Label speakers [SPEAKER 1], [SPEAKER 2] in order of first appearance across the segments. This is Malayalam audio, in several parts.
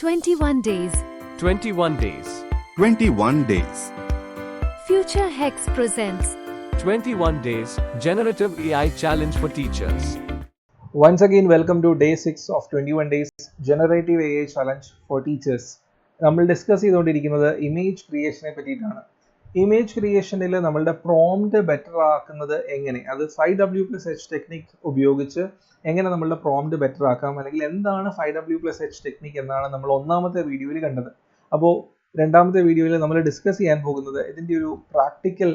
[SPEAKER 1] 21 days.
[SPEAKER 2] 21 days.
[SPEAKER 3] 21 days.
[SPEAKER 1] Future Hex presents
[SPEAKER 2] 21 days Generative AI Challenge for Teachers.
[SPEAKER 4] Once again, welcome to day 6 of 21 days Generative AI Challenge for Teachers. നമ്മൾ ഡിസ്കസ് ചെയ്തുകൊണ്ടിരിക്കുന്നത് ഇമേജ് ക്രിയേഷനെ പറ്റിയിട്ടാണ് ഇമേജ് ക്രിയേഷനിൽ നമ്മളുടെ പ്രോംപ്റ്റ് ബെറ്റർ ആക്കുന്നത് എങ്ങനെ? അത് five W plus H technique ഉപയോഗിച്ച് എങ്ങനെ നമ്മളുടെ പ്രോംപ്റ്റ് ബെറ്റർ ആക്കാം? അല്ലെങ്കിൽ എന്താണ് five W plus H technique എന്നാണ് നമ്മൾ ഒന്നാമത്തെ വീഡിയോയിൽ കണ്ടത്. അപ്പോൾ രണ്ടാമത്തെ വീഡിയോയിൽ നമ്മൾ ഡിസ്കസ് ചെയ്യാൻ പോകുന്നത് ഇതിന്റെ ഒരു പ്രാക്ടിക്കൽ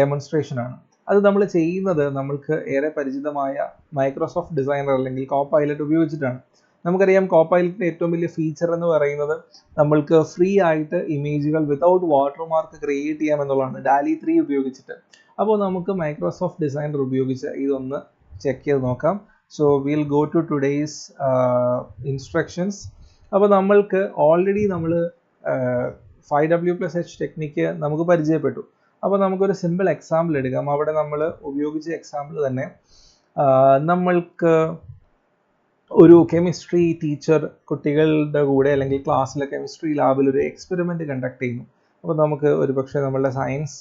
[SPEAKER 4] ഡെമോൺസ്ട്രേഷൻ ആണ്. അത് നമ്മൾ ചെയ്യുന്നത് നമ്മൾക്ക് ഏറെ പരിചിതമായ മൈക്രോസോഫ്റ്റ് ഡിസൈനർ അല്ലെങ്കിൽ കോപ്പ് പൈലറ്റ് ഉപയോഗിച്ചിട്ടാണ്. നമുക്കറിയാം കോപ്പൈലറ്റിന്റെ ഏറ്റവും വലിയ ഫീച്ചർ എന്ന് പറയുന്നത് നമ്മൾക്ക് ഫ്രീ ആയിട്ട് ഇമേജുകൾ വിതൗട്ട് വാട്ടർ മാർക്ക് ക്രിയേറ്റ് ചെയ്യാം എന്നുള്ളതാണ്. ഡാലി ത്രീ ഉപയോഗിച്ചിട്ട്. അപ്പോൾ നമുക്ക് മൈക്രോസോഫ്റ്റ് ഡിസൈനർ ഉപയോഗിച്ച് ഇതൊന്ന് ചെക്ക് ചെയ്ത് നോക്കാം. So will go to today's instructions അപ്പോൾ നമ്മൾക്ക് ഓൾറെഡി നമ്മൾ five W plus H technique നമുക്ക് പരിചയപ്പെട്ടു. അപ്പോൾ നമുക്കൊരു സിമ്പിൾ എക്സാമ്പിൾ എടുക്കാം. അവിടെ നമ്മൾ ഉപയോഗിച്ച എക്സാമ്പിൾ തന്നെ നമ്മൾക്ക് ഒരു കെമിസ്ട്രി ടീച്ചർ കുട്ടികളുടെ കൂടെ അല്ലെങ്കിൽ ക്ലാസ്സിലെ കെമിസ്ട്രി ലാബിൽ ഒരു എക്സ്പെരിമെന്റ് കണ്ടക്ട് ചെയ്യുന്നു. അപ്പോൾ നമുക്ക് ഒരു പക്ഷേ നമ്മളുടെ സയൻസ്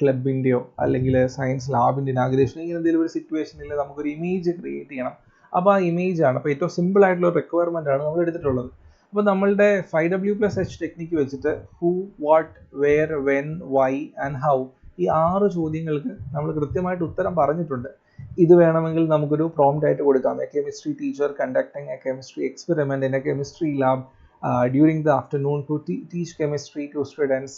[SPEAKER 4] ക്ലബിന്റെയോ അല്ലെങ്കിൽ സയൻസ് ലാബിന്റെ ഇനാഗ്രേഷൻ ഇങ്ങനെ എന്തെങ്കിലും ഒരു സിറ്റുവേഷനിൽ നമുക്കൊരു ഇമേജ് ക്രിയേറ്റ് ചെയ്യണം. അപ്പോൾ ആ ഇമേജ് ആണ്. അപ്പോൾ ഏറ്റവും സിമ്പിൾ ആയിട്ടുള്ള റിക്വയർമെന്റ് ആണ് നമ്മൾ എടുത്തിട്ടുള്ളത്. അപ്പോൾ നമ്മളുടെ five W plus H technique വെച്ചിട്ട് who what where when why and how ഈ ആറ് ചോദ്യങ്ങൾക്ക് നമ്മൾ കൃത്യമായിട്ട് ഉത്തരം പറഞ്ഞിട്ടുണ്ട്. ഇത് വേണമെങ്കിൽ നമുക്കൊരു പ്രോംപ്റ്റ് ആയിട്ട് കൊടുക്കാം. A chemistry teacher conducting a chemistry experiment in a chemistry lab during the afternoon to teach chemistry to students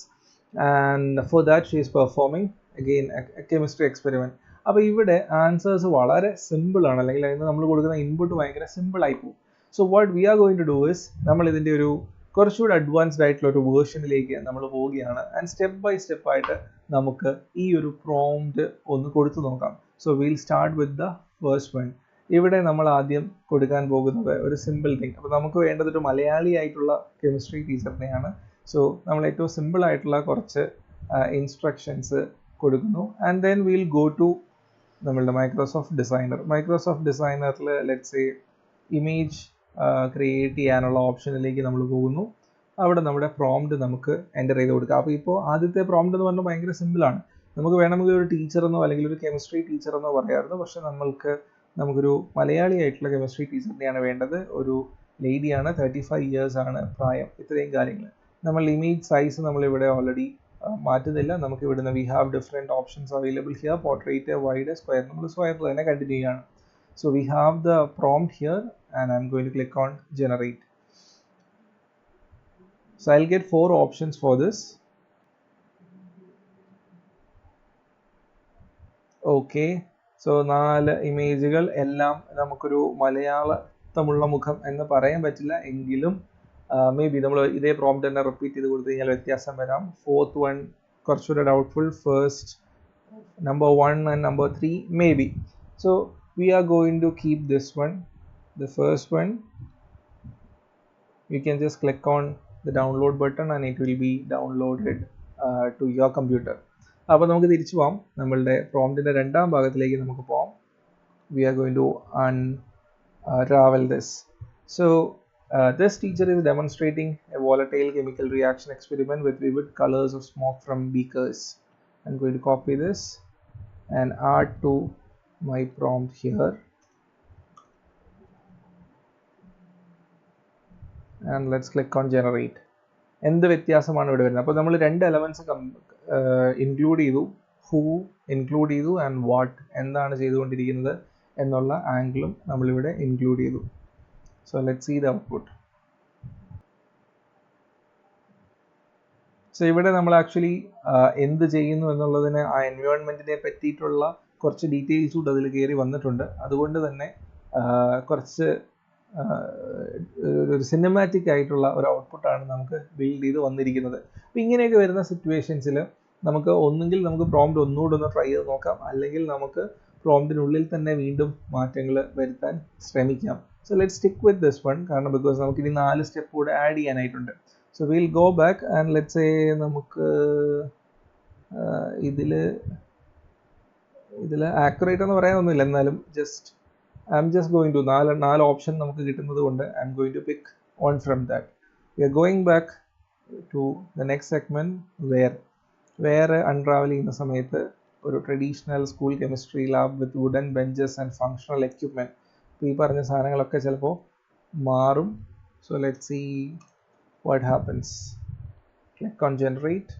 [SPEAKER 4] and for that she is performing again chemistry experiment അപ്പോൾ ഇവിടെ ആൻസേഴ്സ് വളരെ സിമ്പിൾ ആണ്. അല്ലെങ്കിൽ അതിന് നമ്മൾ കൊടുക്കുന്ന ഇൻപുട്ട് ഭയങ്കര സിമ്പിൾ ആയി പോകും. So what we are going to do is നമ്മൾ ഇതിന്റെ ഒരു കുറച്ചുകൂടി അഡ്വാൻസ്ഡ് ആയിട്ടുള്ള ഒരു വേർഷനിലേക്ക് നമ്മൾ പോവുകയാണ്. ആൻഡ് സ്റ്റെപ്പ് ബൈ സ്റ്റെപ്പ് ആയിട്ട് നമുക്ക് ഈ ഒരു പ്രോംപ്റ്റ് ഒന്ന് കൊടുത്തു നോക്കാം. So will start with the first one ഇവിടെ നമ്മൾ ആദ്യം കൊടുക്കാൻ പോകുന്നത് ഒരു സിമ്പിൾ തിങ് അപ്പോൾ നമുക്ക് വേണ്ടത് ഒരു മലയാളി ആയിട്ടുള്ള കെമിസ്ട്രി ടീച്ചറിനെയാണ് സോ നമ്മൾ ഏറ്റവും സിമ്പിൾ ആയിട്ടുള്ള കുറച്ച് ഇൻസ്ട്രക്ഷൻസ് കൊടുക്കുന്നു. And then will go to നമ്മളുടെ മൈക്രോസോഫ്റ്റ് ഡിസൈനർ മൈക്രോസോഫ്റ്റ് ഡിസൈനറിൽ ലെറ്റ്സ് ഇമേജ് ക്രിയേറ്റ് ചെയ്യാനുള്ള ഓപ്ഷനിലേക്ക് നമ്മൾ പോകുന്നു. അവിടെ നമ്മുടെ പ്രോംപ്റ്റ് നമുക്ക് എന്റർ ചെയ്ത് കൊടുക്കാം. അപ്പോൾ ഇപ്പോൾ ആദ്യത്തെ പ്രോംപ്റ്റ് എന്ന് പറഞ്ഞാൽ ഭയങ്കര സിമ്പിളാണ് നമുക്ക് വേണമെങ്കിൽ ഒരു ടീച്ചർ എന്നോ അല്ലെങ്കിൽ ഒരു കെമിസ്ട്രി ടീച്ചർ എന്നോ പറയാമായിരുന്നു പക്ഷെ നമ്മൾക്ക് നമുക്കൊരു മലയാളി ആയിട്ടുള്ള കെമിസ്ട്രി ടീച്ചറിനെയാണ് വേണ്ടത്. ഒരു ലേഡിയാണ് തേർട്ടി ഫൈവ് ഇയേഴ്സ് ആണ് പ്രായം ഇത്രയും കാര്യങ്ങൾ. നമ്മൾ ഇമേജ് സൈസ് നമ്മളിവിടെ ഓൾറെഡി മാറ്റുന്നില്ല. നമുക്ക് ഇവിടുന്ന് we have different options available here portrait wide square നമ്മൾ സ്ക്വയർ തന്നെ കണ്ടിന്യൂ ചെയ്യാണ്. So we have the prompt here and I'm going to click on generate so I'll get four options for this. Okay so നാല് ഇമേജുകൾ എല്ലാം നമുക്കൊരു മലയാളത്തമുള്ള മുഖം എന്ന് പറയാൻ പറ്റില്ല. എങ്കിലും മേ ബി നമ്മൾ ഇതേ പ്രോംപ്റ്റ് തന്നെ റിപ്പീറ്റ് ചെയ്ത് കൊടുത്തു കഴിഞ്ഞാൽ വ്യത്യാസം വരാം. ഫോർത്ത് വൺ കുറച്ചുകൂടെ doubtful first one and number three maybe so we are going to keep this one. The first one you can just click on the download button and it will be downloaded uh, to your computer. അപ്പോൾ നമുക്ക് തിരിച്ചു പോവാം നമ്മളുടെ പ്രോംപ്റ്റിന്റെ രണ്ടാം ഭാഗത്തിലേക്ക് നമുക്ക് പോവാം we are going to unravel this. So so this teacher is demonstrating a volatile chemical reaction experiment with vivid colors of smoke from beakers. I'm going to copy this and add to my prompt here and let's click on generate എന്ത് വ്യത്യാസമാണ് ഇവിടെ വരുന്നത് അപ്പോൾ നമ്മൾ രണ്ട് എലമെന്റ്സ് ഇൻക്ലൂഡ് ചെയ്തു. ഹൂ ഇൻക്ലൂഡ് ചെയ്തു ആൻഡ് വാട്ട് എന്താണ് ചെയ്തുകൊണ്ടിരിക്കുന്നത് എന്നുള്ള ആംഗിളും നമ്മളിവിടെ ഇൻക്ലൂഡ് ചെയ്തു. So let see the output so ഇവിടെ നമ്മൾ ആക്ച്വലി എന്ത് ചെയ്യുന്നു എന്നുള്ളതിന് ആ എൻവയോൺമെന്റിനെ പറ്റിയിട്ടുള്ള കുറച്ച് ഡീറ്റെയിൽസ് കൂടെ അതിൽ കയറി വന്നിട്ടുണ്ട്. അതുകൊണ്ട് തന്നെ കുറച്ച് ഒരു സിനിമാറ്റിക് ആയിട്ടുള്ള ഒരു ഔട്ട്പുട്ടാണ് നമുക്ക് ബിൽഡ് ചെയ്ത് വന്നിരിക്കുന്നത്. അപ്പോൾ ഇങ്ങനെയൊക്കെ വരുന്ന സിറ്റുവേഷൻസിൽ നമുക്ക് ഒന്നുകിൽ നമുക്ക് പ്രോംപ്റ്റ് ഒന്നുകൂടെ ഒന്ന് ട്രൈ ചെയ്ത് നോക്കാം. അല്ലെങ്കിൽ നമുക്ക് പ്രോംപ്റ്റിനുള്ളിൽ തന്നെ വീണ്ടും മാറ്റങ്ങൾ വരുത്താൻ ശ്രമിക്കാം. So let stick with this one കാരണം ബിക്കോസ് നമുക്ക് ഇനി നാല് സ്റ്റെപ്പ് കൂടെ add ചെയ്യാനായിട്ടുണ്ട്. So will go back and let's say നമുക്ക് ഇതിൽ ഇതിൽ ആക്യുറേറ്റ് എന്ന് പറയാനൊന്നുമില്ല. എന്നാലും just I'm just going to നാല് നാല് ഓപ്ഷൻ നമുക്ക് കിട്ടുന്നത് കൊണ്ട് I'm going to pick on from that we are going back to the next segment where വേറെ അൺട്രാവൽ ചെയ്യുന്ന സമയത്ത് ഒരു traditional school chemistry lab with wooden benches and functional equipment അപ്പോൾ ഈ പറഞ്ഞ സാധനങ്ങളൊക്കെ ചിലപ്പോൾ മാറും. So let see what happens click on generate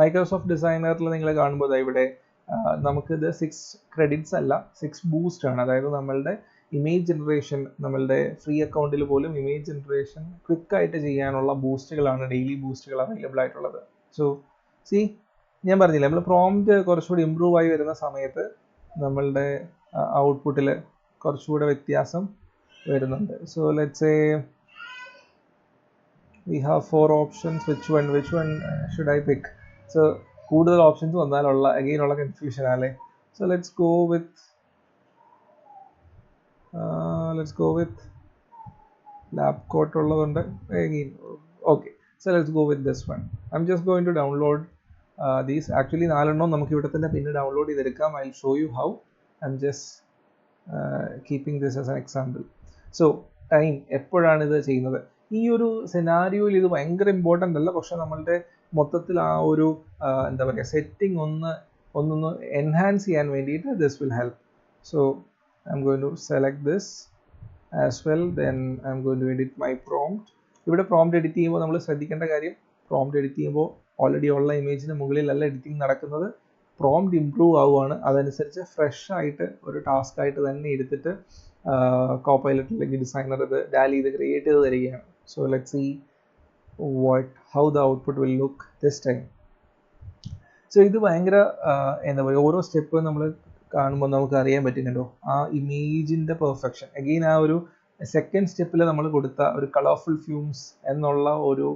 [SPEAKER 4] Microsoft ഡിസൈനറിൽ നിങ്ങൾ കാണുമ്പോൾ ഇവിടെ നമുക്ക് നമുക്കിത് സിക്സ് ക്രെഡിറ്റ്സ് അല്ല സിക്സ് ബൂസ്റ്റ് ആണ്. അതായത് നമ്മളുടെ ഇമേജ് ജനറേഷൻ നമ്മളുടെ ഫ്രീ അക്കൗണ്ടിൽ പോലും ഇമേജ് ജനറേഷൻ ക്വിക്ക് ആയിട്ട് ചെയ്യാനുള്ള ബൂസ്റ്റുകളാണ് ഡെയിലി ബൂസ്റ്റുകൾ അവൈലബിൾ ആയിട്ടുള്ളത്. സോ സി ഞാൻ പറഞ്ഞില്ല നമ്മൾ പ്രോംപ്റ്റ് കുറച്ചുകൂടി ഇമ്പ്രൂവ് ആയി വരുന്ന സമയത്ത് നമ്മളുടെ ഔട്ട്പുട്ടിൽ കുറച്ചുകൂടെ വ്യത്യാസം വരുന്നുണ്ട്. So let's a we have four options which one which one should I pick so കൂടുതൽ ഓപ്ഷൻസ് വന്നാലുള്ള അഗെയിൻ ഉള്ള കൺഫ്യൂഷൻ ആണല്ലേ? So let's go with let's go with lab coat ഉള്ളതുകൊണ്ട് again okay so let's go with this one I'm just going to download these actually നാലെണ്ണം നമുക്ക് ഇവിടെ തന്നെ പിന്നെ ഡൗൺലോഡ് ചെയ്തെടുക്കാം. I show you how I'm just keeping this as an example so time എപ്പോഴാണ് ഇത് ചെയ്യുന്നത്? ഈ ഒരു സെനാരിയോയിൽ ഇത് ഭയങ്കര ഇമ്പോർട്ടന്റ് അല്ല. പക്ഷെ നമ്മളുടെ മൊത്തത്തിൽ ആ ഒരു എന്താ പറയുക സെറ്റിംഗ് ഒന്ന് ഒന്നൊന്ന് എൻഹാൻസ് ചെയ്യാൻ വേണ്ടിയിട്ട് this will help so I'm going to select this as well then I'm going to edit my prompt ഇവിടെ പ്രോംപ്റ്റ് എഡിറ്റ് ചെയ്യുമ്പോൾ നമ്മൾ ശ്രദ്ധിക്കേണ്ട കാര്യം പ്രോംപ്റ്റ് എഡിറ്റ് ചെയ്യുമ്പോൾ ഓൾറെഡി ഉള്ള ഇമേജിന് മുകളിലല്ല എഡിറ്റിംഗ് നടക്കുന്നത്. പ്രോംപ്റ്റ് ഇംപ്രൂവ് ആവുകയാണ് അതനുസരിച്ച് ഫ്രഷ് ആയിട്ട് ഒരു ടാസ്ക് ആയിട്ട് തന്നെ എടുത്തിട്ട് കോപ്പൈലറ്റ് അല്ലെങ്കിൽ ഡിസൈനർ ഇത് ഡാലി ഇത് ക്രിയേറ്റ് ചെയ്ത് തരികയാണ്. So let see what how the output will look this time. So ഇത് ഭയങ്കര എന്താ പറയുക ഓരോ സ്റ്റെപ്പ് നമ്മൾ കാണുമ്പോൾ നമുക്ക് അറിയാൻ പറ്റുന്നുണ്ടോ? ആ ഇമേജിന്റെ പെർഫെക്ഷൻ അഗെയിൻ ആ ഒരു സെക്കൻഡ് സ്റ്റെപ്പിൽ നമ്മൾ കൊടുത്ത ഒരു കളർഫുൾ ഫ്യൂംസ് എന്നുള്ള ഒരു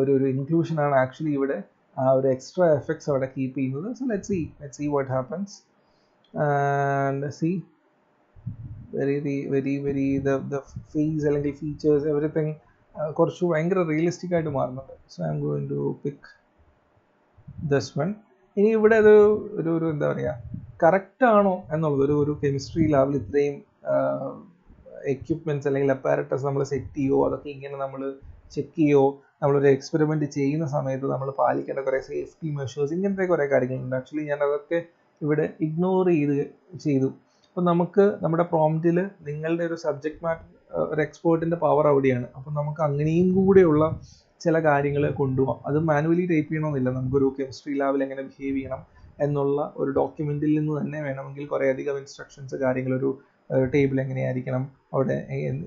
[SPEAKER 4] ഒരു ഒരു ഇൻക്ലൂഷനാണ് ആക്ച്വലി ഇവിടെ ആ ഒരു എക്സ്ട്രാ എഫക്ട്സ് അവിടെ കീപ്പ് ചെയ്യുന്നത്. So let see let see what happens and see very very very the face അല്ലെങ്കിൽ ഫീച്ചേഴ്സ് എവറിത്തിങ് കുറച്ച് ഭയങ്കര റിയലിസ്റ്റിക് ആയിട്ട് മാറുന്നുണ്ട്. So I'm going to pick this one ഇനി ഇവിടെ ഒരു ഒരു ഒരു എന്താ പറയുക കറക്റ്റ് ആണോ എന്നുള്ളത് ഒരു ഒരു കെമിസ്ട്രി ലാബിൽ ഇത്രയും എക്യുപ്മെന്റ്സ് അല്ലെങ്കിൽ അപ്പാരറ്റസ് നമ്മൾ സെറ്റ് ചെയ്യുമോ അതൊക്കെ ഇങ്ങനെ നമ്മൾ ചെക്ക് ചെയ്യുമോ നമ്മളൊരു എക്സ്പെരിമെന്റ് ചെയ്യുന്ന സമയത്ത് നമ്മൾ പാലിക്കേണ്ട കുറേ സേഫ്റ്റി മെഷേഴ്സ് ഇങ്ങനത്തെ കുറേ കാര്യങ്ങളുണ്ട്. ആക്ച്വലി ഞാൻ അതൊക്കെ ഇവിടെ ഇഗ്നോർ ചെയ്ത് ചെയ്തു. അപ്പോൾ നമുക്ക് നമ്മുടെ പ്രോംപ്റ്റിൽ നിങ്ങളുടെ ഒരു സബ്ജക്ട് മാറ്റർ ഒരു എക്സ്പേർട്ടിന്റെ പവർ അവിടെയാണ്. അപ്പോൾ നമുക്ക് അങ്ങനെയും കൂടെയുള്ള ചില കാര്യങ്ങൾ കൊണ്ടുപോകാം അത് മാനുവലി ടൈപ്പ് ചെയ്യണമെന്നില്ല നമുക്കൊരു കെമിസ്ട്രി ലാബിൽ എങ്ങനെ ബിഹേവ് ചെയ്യണം എന്നുള്ള ഒരു ഡോക്യുമെന്റിൽ നിന്ന് തന്നെ വേണമെങ്കിൽ കുറേ അധികം ഇൻസ്ട്രക്ഷൻസ് കാര്യങ്ങളൊരു ടേബിൾ എങ്ങനെയായിരിക്കണം അവിടെ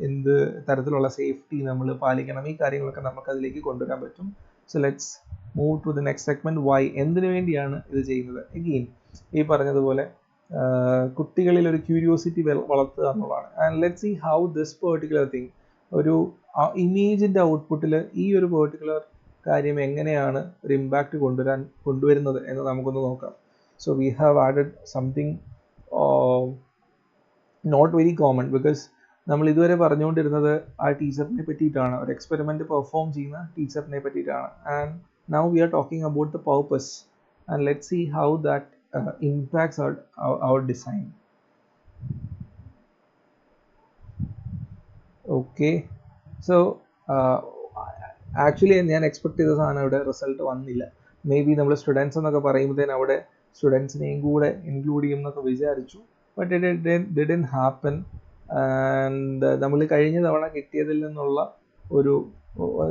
[SPEAKER 4] എന്ത് തരത്തിലുള്ള സേഫ്റ്റി നമ്മൾ പാലിക്കണം ഈ കാര്യങ്ങളൊക്കെ നമുക്ക് അതിലേക്ക് കൊണ്ടുവരാൻ പറ്റും. So let's move to the next segment why എന്തിനു വേണ്ടിയാണ് ഇത് ചെയ്യുന്നത്? എഗെയിൻ ഈ പറഞ്ഞതുപോലെ കുട്ടികളിൽ ഒരു ക്യൂരിയോസിറ്റി വളർത്തുക എന്നുള്ളതാണ്. And let see how this particular thing ഒരു ഇമേജിന്റെ ഔട്ട്പുട്ടിൽ ഈ ഒരു പെർട്ടിക്കുലർ കാര്യം എങ്ങനെയാണ് ഒരു ഇമ്പാക്റ്റ് കൊണ്ടുവരാൻ കൊണ്ടുവരുന്നത് എന്ന് നമുക്കൊന്ന് നോക്കാം. So we have added something not very common because നമ്മൾ ഇതുവരെ പറഞ്ഞുകൊണ്ടിരുന്നത് ആ ടീച്ചറിനെ പറ്റിയിട്ടാണ്. ഒരു എക്സ്പെരിമെന്റ് പെർഫോം ചെയ്യുന്ന ടീച്ചറിനെ പറ്റിയിട്ടാണ്. And now we are talking about the purpose and let see how that impacts our, our design okay so actually ഞാൻ എക്സ്പെക്ട് ചെയ്ത സാധനം അവിടെ റിസൾട്ട് വന്നില്ല. മേ ബി നമ്മൾ സ്റ്റുഡൻസ് എന്നൊക്കെ പറയുമ്പോഴത്തേന് അവിടെ സ്റ്റുഡൻസിനെയും കൂടെ ഇൻക്ലൂഡ് ചെയ്യും എന്നൊക്കെ വിചാരിച്ചു. ബട്ട് ഇറ്റ് ഡിഡൻ ഹാപ്പൻ നമ്മൾ കഴിഞ്ഞ തവണ കിട്ടിയതിൽ നിന്നുള്ള ഒരു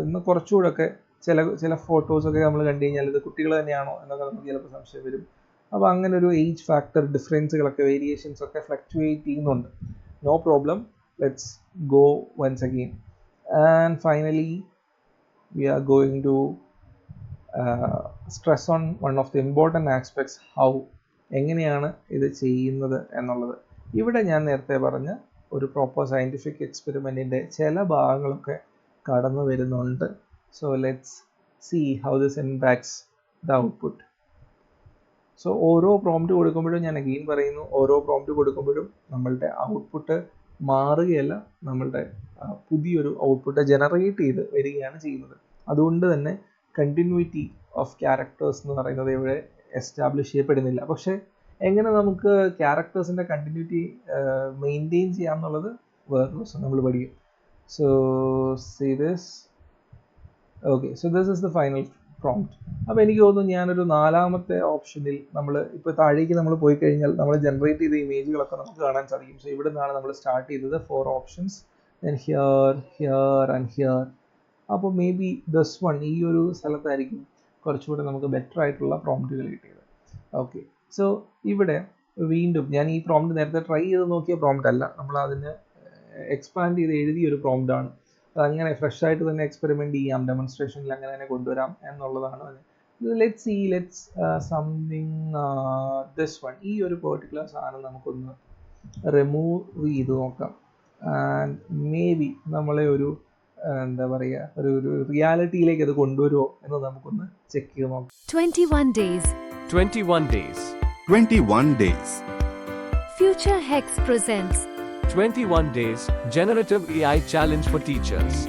[SPEAKER 4] ഇന്ന് കുറച്ചുകൂടെ ഒക്കെ ചില ചില ഫോട്ടോസൊക്കെ നമ്മൾ കണ്ടു കഴിഞ്ഞാൽ ഇത് കുട്ടികൾ തന്നെയാണോ എന്നൊക്കെ നമുക്ക് ചിലപ്പോൾ സംശയം വരും. അപ്പോൾ അങ്ങനെ ഒരു ഏജ് ഫാക്ടർ ഡിഫറൻസുകളൊക്കെ വേരിയേഷൻസ് ഒക്കെ ഫ്ലക്ച്വേറ്റ് ചെയ്യുന്നുണ്ട്. No problem let's go once again and finally we are going to stress on one of the important aspects how എങ്ങനെയാണ് ഇത് ചെയ്യുന്നത് എന്നുള്ളത്. ഇവിടെ ഞാൻ നേരത്തെ പറഞ്ഞ ഒരു പ്രോപ്പർ സയന്റിഫിക് എക്സ്പെരിമെന്റിന്റെ ചില ഭാഗങ്ങളൊക്കെ കടന്നു വരുന്നുണ്ട്. So let's see how this impacts the output so ഓരോ പ്രോംപ്റ്റ് കൊടുക്കുമ്പോഴും ഞാൻ അഗെയിൻ പറയുന്നു. ഓരോ പ്രോംപ്റ്റ് കൊടുക്കുമ്പോഴും നമ്മളുടെ ഔട്ട്പുട്ട് മാറുകയല്ല നമ്മളുടെ പുതിയൊരു ഔട്ട്പുട്ട് ജനറേറ്റ് ചെയ്ത് വരികയാണ് ചെയ്യുന്നത്. അതുകൊണ്ട് തന്നെ കണ്ടിന്യൂറ്റി ഓഫ് ക്യാരക്ടേഴ്സ് എന്ന് പറയുന്നത് ഇവിടെ എസ്റ്റാബ്ലിഷ് ചെയ്യപ്പെടുന്നില്ല. പക്ഷേ എങ്ങനെ നമുക്ക് ക്യാരക്ടേഴ്സിന്റെ കണ്ടിന്യൂറ്റി മെയിന്റെയിൻ ചെയ്യാം എന്നുള്ളത് വേറൊരു ദിവസം നമ്മൾ പഠിക്കും. So see this okay so this is the final prompt അപ്പോൾ എനിക്ക് തോന്നുന്നു ഞാനൊരു നാലാമത്തെ ഓപ്ഷനിൽ നമ്മൾ ഇപ്പോൾ താഴേക്ക് നമ്മൾ പോയി കഴിഞ്ഞാൽ നമ്മൾ ജനറേറ്റ് ചെയ്ത ഇമേജുകളൊക്കെ നമുക്ക് കാണാൻ സാധിക്കും. സോ ഇവിടെ നിന്നാണ് നമ്മൾ സ്റ്റാർട്ട് ചെയ്തത് four options here here and here അപ്പോൾ മേ ബി ദസ് വൺ ഈ ഒരു സ്ഥലത്തായിരിക്കും കുറച്ചുകൂടെ നമുക്ക് ബെറ്റർ ആയിട്ടുള്ള പ്രോംപ്റ്റുകൾ കിട്ടിയത്. ഓക്കെ സോ ഇവിടെ വീണ്ടും ഞാൻ ഈ പ്രോംപ്റ്റ് നേരത്തെ ട്രൈ ചെയ്ത് നോക്കിയ പ്രോംപ്റ്റ് അല്ല. നമ്മൾ അതിന് എക്സ്പാൻഡ് ചെയ്ത് എഴുതിയ ഒരു പ്രോംപ്റ്റ് ആണ്. അതങ്ങനെ ഫ്രഷ് ആയിട്ട് തന്നെ എക്സ്പെരിമെന്റ് ചെയ്യാം ഡെമോൺസ്ട്രേഷനിൽ അങ്ങനെ തന്നെ കൊണ്ടുവരാം എന്നുള്ളതാണ് let see let's something this one ഈ ഒരു പെർട്ടിക്കുലർ സാധനം നമുക്കൊന്ന് റിമൂവ് ചെയ്ത് നോക്കാം ആൻഡ് മേ ബി നമ്മളെ ഒരു എന്താ പറയുക ഒരു ഒരു റിയാലിറ്റിയിലേക്ക് അത് കൊണ്ടുവരുമോ എന്ന് നമുക്കൊന്ന് ചെക്ക് ചെയ്ത് നോക്കാം
[SPEAKER 1] 21 days.
[SPEAKER 2] 21 days.
[SPEAKER 3] 21 days.
[SPEAKER 1] Future Hex presents
[SPEAKER 2] 21 days Generative AI Challenge for Teachers.